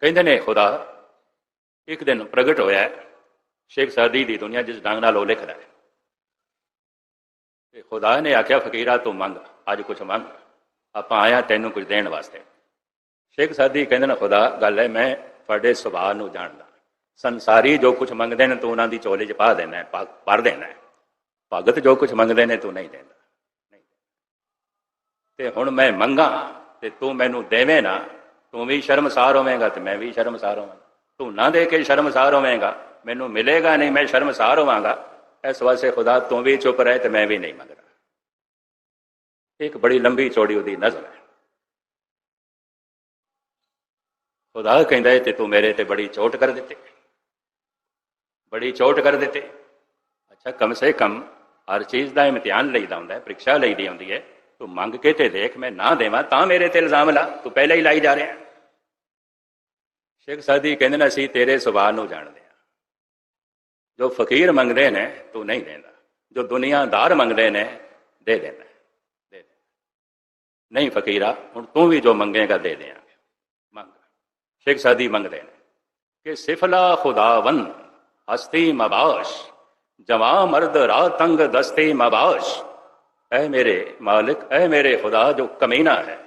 ਕਹਿੰਦੇ ਨੇ, ਖੁਦਾ, ਇੱਕ ਦਿਨ ਪ੍ਰਗਟ ਹੋਇਆ ਸ਼ੇਖ ਸਾਦੀ ਦੀ ਦੁਨੀਆ ਜਿਸ ਢੰਗ ਨਾਲ ਉਹ ਲਿਖਦਾ ਹੈ। ਤੇ ਖੁਦਾ ਨੇ ਆਖਿਆ, ਫਕੀਰਾ, ਤੂੰ ਮੰਗ, ਅੱਜ ਕੁਝ ਮੰਗ। ਆਪਾਂ ਆਇਆ ਤੈਨੂੰ ਕੁਝ ਦੇਣ ਵਾਸਤੇ। ਸ਼ੇਖ ਸਾਦੀ ਕਹਿੰਦੇ ਨੇ, ਖੁਦਾ, ਗੱਲ ਹੈ, ਮੈਂ ਤੁਹਾਡੇ ਸੁਭਾਅ ਨੂੰ ਜਾਣਦਾ। ਸੰਸਾਰੀ ਜੋ ਕੁਝ ਮੰਗਦੇ ਨੇ, ਤੂੰ ਉਹਨਾਂ ਦੀ ਝੋਲੇ 'ਚ ਪਾ ਦੇਣਾ ਹੈ ਭਰ ਦੇਣਾ ਹੈ। ਭਗਤ ਜੋ ਕੁਝ ਮੰਗਦੇ ਨੇ, ਤੂੰ ਨਹੀਂ ਦਿੰਦਾ। ਨਹੀਂ ਤੇ ਹੁਣ ਮੈਂ ਮੰਗਾ, ਤੇ ਤੂੰ ਮੈਨੂੰ ਦੇਵੇਂ ਨਾ ਤੂੰ ਵੀ ਸ਼ਰਮਸਾਰ ਹੋਵੇਂਗਾ ਤੇ ਮੈਂ ਵੀ ਸ਼ਰਮਸਾਰ ਹੋਵਾਂਗਾ। ਤੂੰ ਨਾ ਦੇ ਕੇ ਸ਼ਰਮਸਾਰ ਹੋਵੇਂਗਾ, ਮੈਨੂੰ ਮਿਲੇਗਾ ਨਹੀਂ, ਮੈਂ ਸ਼ਰਮਸਾਰ ਹੋਵਾਂਗਾ। ਇਸ ਵਾਸਤੇ ਖੁਦਾ ਤੂੰ ਵੀ ਚੁੱਪ ਰਹਿ ਤੇ ਮੈਂ ਵੀ ਨਹੀਂ ਮੰਗਦਾ। ਇੱਕ ਬੜੀ ਲੰਬੀ ਚੌੜੀ ਉਹਦੀ ਨਜ਼ਰ ਹੈ। ਖੁਦਾ ਕਹਿੰਦਾ ਹੈ ਤੇ ਤੂੰ ਮੇਰੇ ਤੇ ਬੜੀ ਚੋਟ ਕਰ ਦਿੱਤੀ। ਬੜੀ ਚੋਟ ਕਰ ਦਿੱਤੀ। ਅੱਛਾ, ਕਮ ਸੇ ਕਮ ਹਰ ਚੀਜ਼ ਦਾ ਇਮਤਿਹਾਨ ਲਈਦਾ ਹੁੰਦਾ ਹੈ, ਪ੍ਰੀਖਿਆ ਲਈਦੀ ਹੁੰਦੀ ਹੈ। ਤੂੰ ਮੰਗ ਕੇ ਤੇ ਦੇਖ, ਮੈਂ ਨਾ ਦੇਵਾਂ, ਤਾਂ ਮੇਰੇ ਤੇ ਇਲਜ਼ਾਮ ਲਾ। ਤੂੰ ਪਹਿਲਾਂ ਹੀ ਲਾਈ ਜਾ ਰਿਹਾ। ਸ਼ੇਖ ਸਾਦੀ ਕਹਿੰਦੇ ਨੇ, ਅਸੀਂ ਤੇਰੇ ਸੁਭਾਅ ਨੂੰ ਜਾਣਦੇ ਹਾਂ। ਜੋ ਫਕੀਰ ਮੰਗਦੇ ਨੇ, ਤੂੰ ਨਹੀਂ ਦਿੰਦਾ। ਜੋ ਦੁਨੀਆਦਾਰ ਮੰਗਦੇ ਨੇ, ਦੇ ਦੇਣਾ। ਦੇ ਨਹੀਂ ਫਕੀਰਾ, ਹੁਣ ਤੂੰ ਵੀ ਜੋ ਮੰਗੇਗਾ, ਦੇ ਦੇਾਂਗੇ ਮੰਗ। ਸ਼ੇਖ ਸਾਦੀ ਮੰਗਦੇ ਨੇ ਕਿ ਸਿਫਲਾ ਖੁਦਾਵੰ ਹਸਤੀ ਮਬਾਸ਼, ਜਵਾ ਮਰਦ ਰਾ ਤੰਗ ਦਸਤੀ ਮਬਾਸ਼। ਐ ਮੇਰੇ ਮਾਲਿਕ ਐ ਮੇਰੇ ਖੁਦਾ ਜੋ ਕਮੀਨਾ ਹੈ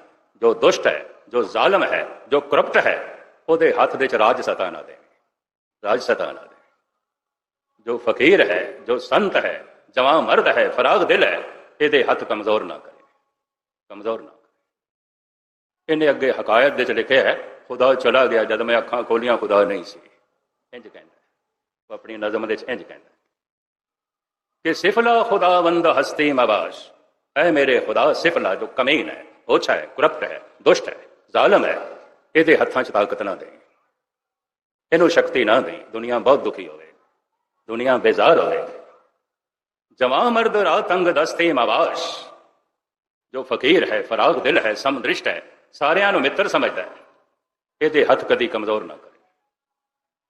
ਜੋ ਦੁਸ਼ਟ ਹੈ ਜੋ ਜ਼ਾਲਮ ਹੈ ਜੋ ਕਰਪਟ ਹੈ ਉਹਦੇ ਹੱਥ ਦੇ ਚ ਰਾਜ ਸਤਾ ਨਾ ਦੇ ਰਾਜ ਸਤਾ ਨਾ ਦੇ ਜੋ ਫਕੀਰ ਹੈ ਜੋ ਸੰਤ ਹੈ ਜਵਾਂ ਮਰਦ ਹੈ ਫਰਾਗ ਦਿਲ ਹੈ ਇਹਦੇ ਹੱਥ ਕਮਜ਼ੋਰ ਨਾ ਕਰੇ ਕਮਜ਼ੋਰ ਨਾ ਕਰੇ ਇਹਨੇ ਅੱਗੇ ਹਕਾਇਤ ਦੇ ਚ ਲਿਖਿਆ ਹੈ ਖੁਦਾ ਚਲਾ ਗਿਆ ਜਦ ਮੈਂ ਅੱਖਾਂ ਖੋਲੀਆਂ ਖੁਦਾ ਨਹੀਂ ਸੀ ਇੰਜ ਕਹਿੰਦਾ ਉਹ ਆਪਣੀ ਨਜ਼ਮ ਦੇ ਚ ਇੰਜ ਕਹਿੰਦਾ ਹੈ ਕਿ ਸਿਫਲਾ ਖੁਦਾਵੰਦ ਹਸਤੀ ਮਬਾਸ਼। ਐ ਮੇਰੇ ਖੁਦਾ ਸਿਫਲਾ ਜੋ ਕਮੀਨ ਹੈ ਓਛਾ ਹੈ ਕਰਪਟ ਹੈ, ਦੁਸ਼ਟ ਹੈ, ਜ਼ਾਲਮ ਹੈ, ਇਹਦੇ ਹੱਥਾਂ 'ਚ ਤਾਕਤ ਨਾ ਦੇ ਇਹਨੂੰ ਸ਼ਕਤੀ ਨਾ ਦੇ ਦੁਨੀਆ ਬਹੁਤ ਦੁਖੀ ਹੋਵੇ। ਦੁਨੀਆ ਬੇਜ਼ਾਰ ਹੋਵੇ। ਜਵਾਂ ਮਰਦ ਰਾ ਤੰਗ ਦਸਤੀ ਮਬਾਸ਼। ਜੋ ਫਕੀਰ ਹੈ, ਫਰਾਗ ਦਿਲ ਹੈ, ਸਮਦ੍ਰਿਸ਼ਟ ਹੈ, ਸਾਰਿਆਂ ਨੂੰ ਮਿੱਤਰ ਸਮਝਦਾ ਹੈ। ਇਹਦੇ ਹੱਥ ਕਦੀ ਕਮਜ਼ੋਰ ਨਾ ਕਰ।